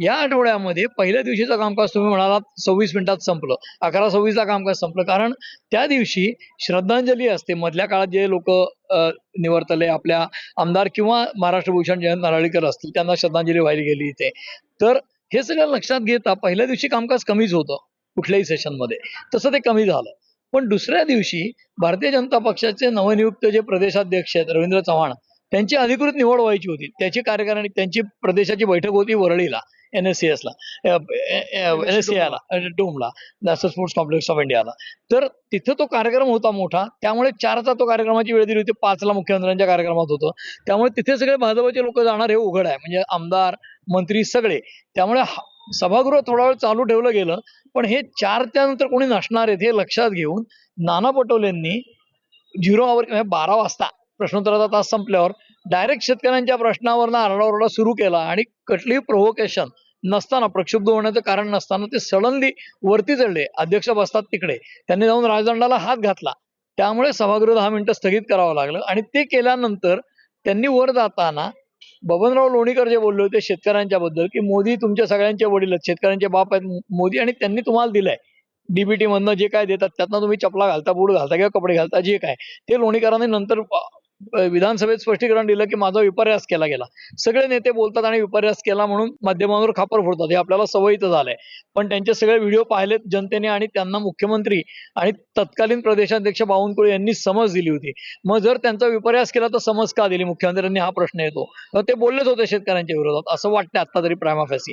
या आठवड्यामध्ये पहिल्या दिवशीचं कामकाज तुम्ही म्हणालात सव्वीस मिनिटात संपलं. अकरा सव्वीसला कामकाज संपलं. कारण त्या दिवशी श्रद्धांजली असते. मधल्या काळात जे लोक निवर्तले आपल्या आमदार किंवा महाराष्ट्र भूषण जयंत नारळीकर असतील त्यांना श्रद्धांजली व्हायला गेली इथे. तर हे सगळं लक्षात घेता पहिल्या दिवशी कामकाज कमीच होतं कुठल्याही सेशनमध्ये तसं ते कमी झालं. पण दुसऱ्या दिवशी भारतीय जनता पक्षाचे नवनियुक्त जे प्रदेशाध्यक्ष आहेत रवींद्र चव्हाण त्यांची अधिकृत निवड व्हायची होती. त्याची कार्यकारिणी त्यांची प्रदेशाची बैठक होती वरळीला. एन एस सी एसला एन एस सी डोमला. नॅशनल स्पोर्ट्स कॉम्प्लेक्स ऑफ इंडियाला तर तिथं तो कार्यक्रम होता मोठा. त्यामुळे चारचा तो कार्यक्रमाची वेळ दिली होती. पाचला मुख्यमंत्र्यांच्या कार्यक्रमात होतं. त्यामुळे तिथे सगळे भाजपचे लोक जाणार हे उघड आहे. म्हणजे आमदार मंत्री सगळे. त्यामुळे सभागृह थोडा वेळ चालू ठेवलं गेलं. पण हे चारच्या नंतर कोणी नसणार आहेत हे लक्षात घेऊन नाना पटोलेंनी झिरो आवर म्हणजे बारा वाजता प्रश्नोत्तराचा तास संपल्यावर डायरेक्ट शेतकऱ्यांच्या प्रश्नावरनं आरडाओरडा सुरू केला आणि कुठलीही प्रोव्होकेशन नसताना प्रक्षुब्ध होण्याचं कारण नसताना ते सडनली वरती चढले. अध्यक्ष बसतात तिकडे. त्यांनी जाऊन राजदंडाला हात घातला. त्यामुळे सभागृह दहा मिनिटं स्थगित करावं लागलं आणि ते केल्यानंतर त्यांनी वर जाताना बबनराव लोणीकर जे बोलले होते शेतकऱ्यांच्या बद्दल की मोदी तुमच्या सगळ्यांचे वडील आहेत शेतकऱ्यांचे बाप आहेत मोदी आणि त्यांनी तुम्हाला दिलंय. डीबीटी मधनं जे काय देतात त्यातनं तुम्ही चपला घालता बूट घालता किंवा कपडे घालता जे काय. ते लोणीकरांनी नंतर विधानसभेत स्पष्टीकरण दिलं की माझा विपर्यास केला गेला. सगळे नेते बोलतात आणि विपर्यास केला म्हणून माध्यमांवर खापर फोडतात. हे आपल्याला सवयीचं झालंय. पण त्यांचे सगळे व्हिडिओ पाहिलेत जनतेने आणि त्यांना मुख्यमंत्री आणि तत्कालीन प्रदेशाध्यक्ष बावनकुळे यांनी समज दिली होती. मग जर त्यांचा विपर्यास केला तर समज का दिली? मुख्यमंत्र्यांनी हा प्रश्न येतो. तर ते बोललेच होते शेतकऱ्यांच्या विरोधात. असं वाटतं आता तरी प्रायमाफॅसी